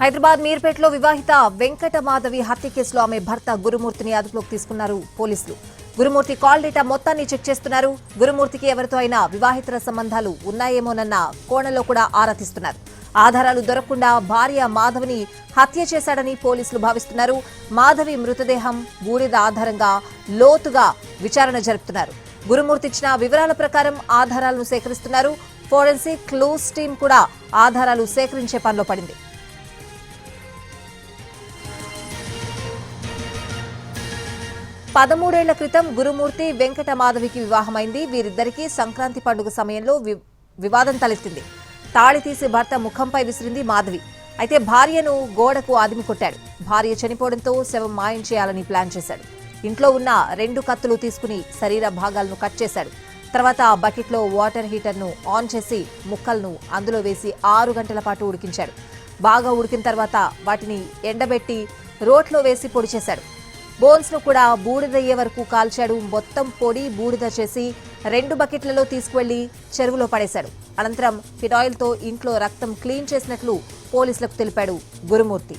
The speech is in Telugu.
హైదరాబాద్ మీర్పేటలో వివాహిత వెంకట మాధవి హత్య కేసులో ఆమె భర్త గురుమూర్తిని అదుపులోకి తీసుకున్నారు పోలీసులు. గురుమూర్తి కాల్ డేటా మొత్తాన్ని చెక్ చేస్తున్నారు. గురుమూర్తికి ఎవరితో అయినా వివాహితర సంబంధాలు ఉన్నాయేమోనన్న కోణంలో కూడా ఆరా తీస్తున్నారు. ఆధారాలు దొరకకుండా భార్య మాధవిని హత్య చేశాడని పోలీసులు భావిస్తున్నారు. మాధవి మృతదేహం బూడిద ఆధారంగా లోతుగా విచారణ జరుపుతున్నారు. గురుమూర్తి ఇచ్చిన వివరాల ప్రకారం ఆధారాలను సేకరిస్తున్నారు. ఫోరెన్సిక్ క్లూస్ టీం కూడా ఆధారాలు సేకరించే పనిలో పడింది. పదమూడేళ్ళ క్రితం గురుమూర్తి వెంకట మాధవికి వివాహమైంది. వీరిద్దరికీ సంక్రాంతి పండుగ సమయంలో వి- వివాదం తలెత్తింది. తాళి తీసి భర్త ముఖంపై విసిరింది మాధవి. అయితే భార్యను గోడకు ఆదిమి కొట్టాడు. భార్య చనిపోవడంతో శవం మాయం చేయాలని ప్లాన్ చేశాడు. ఇంట్లో ఉన్న రెండు కత్తులు తీసుకుని శరీర భాగాలను కట్ చేశాడు. తర్వాత ఆ బకెట్లో వాటర్ హీటర్ను ఆన్ చేసి ముక్కలను అందులో వేసి ఆరు గంటల పాటు ఉడికించాడు. బాగా ఉడికిన తర్వాత వాటిని ఎండబెట్టి రోట్లో వేసి పొడి చేశాడు. బోన్స్ను కూడా బూడిదయ్యే వరకు కాల్చాడు. మొత్తం పొడి బూడిద చేసి రెండు బకెట్లలో తీసుకువెళ్ళి చెరువులో పడేశాడు అనంతరం ఫినాయిల్తో ఇంట్లో రక్తం క్లీన్ చేసినట్లు పోలీసులకు తెలిపాడు గురుమూర్తి.